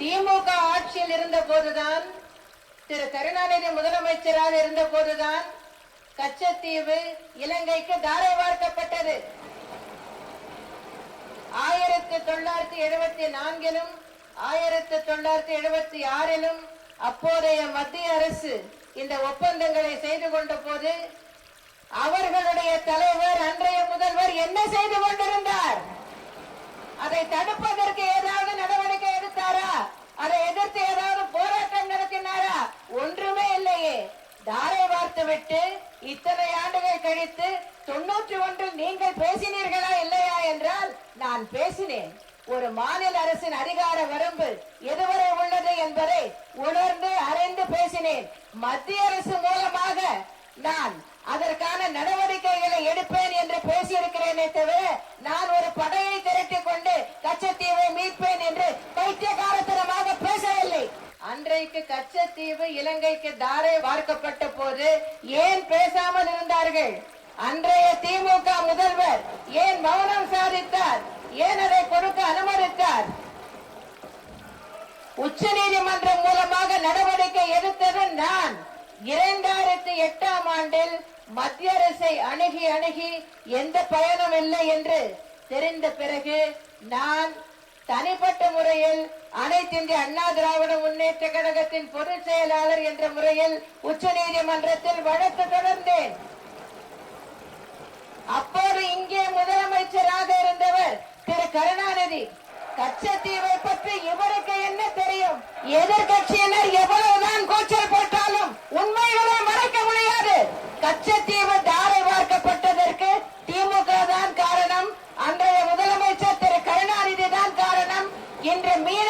திமுக ஆட்சியில் இருந்த போதுதான் திரு கருணாநிதி முதலமைச்சராக இருந்த போதுதான் கச்சத்தீவு இலங்கைக்கு தாரை வார்க்கப்பட்டது. ஆயிரத்தி தொள்ளாயிரத்தி எழுபத்தி நான்கிலும் ஆயிரத்தி தொள்ளாயிரத்தி எழுபத்தி ஆறிலும் அப்போதைய மத்திய அரசு இந்த ஒப்பந்தங்களை செய்து கொண்ட போது அவர்களுடைய தலைவர் அன்றைய முதல்வர் என்ன செய்து கொண்டிருந்தார்? அதை தடுப்பது தாரை விட்டு இத்தனை ஆண்டுகள் கழித்து தொண்ணூற்றி ஒன்றில் நீங்கள் பேசினீர்களா இல்லையா என்றால் நான் பேசினேன். ஒரு மாநில அரசின் அதிகார வரம்பு எதுவரை உள்ளது என்பதை உணர்ந்து அறிந்து பேசினேன். மத்திய அரசு மூலமாக நான் அதற்கான நடவடிக்கைகளை எடுப்பேன் என்று பேசியிருக்கிறேனே தவிர நான் ஒரு படையை திரட்டிக் கொண்டு கச்சத்தீவை மீட்பேன் என்று பைத்தியகாரத்தனமாக பேசவில்லை அன்றைக்கு கச்சத்தீவு இலங்கைக்கு தாரை பார்க்கப்பட்ட போது ஏன் பேசாமல் இருந்தார்கள்? அன்றைய திமுக முதல்வர் ஏன் மௌனம் சாதித்தார்? ஏன் அதை கொடுக்க அனுமதித்தார்? உச்ச நீதிமன்றம் மூலமாக நடவடிக்கை எடுத்தது நான். இரண்டாயிரத்தி எட்டாம் ஆண்டில் மத்திய அரசை அணுகி அணுகி எந்த பயனும் இல்லை என்று தெரிந்த பிறகு நான் தனிப்பட்ட முறையில் அனைத்திந்திய அண்ணா திராவிட முன்னேற்ற கழகத்தின் பொதுச் செயலாளர் என்ற முறையில் உச்ச நீதிமன்றத்தில் வழக்கு தொடர்ந்தேன். அப்போது இங்கே முதலமைச்சராக இருந்தவர் திரு கருணாநிதி. கச்சத்தீவை பற்றி இவருக்கு என்ன தெரியும்? எதிர்கட்சியினர் எவ்வளவு என்று மீறி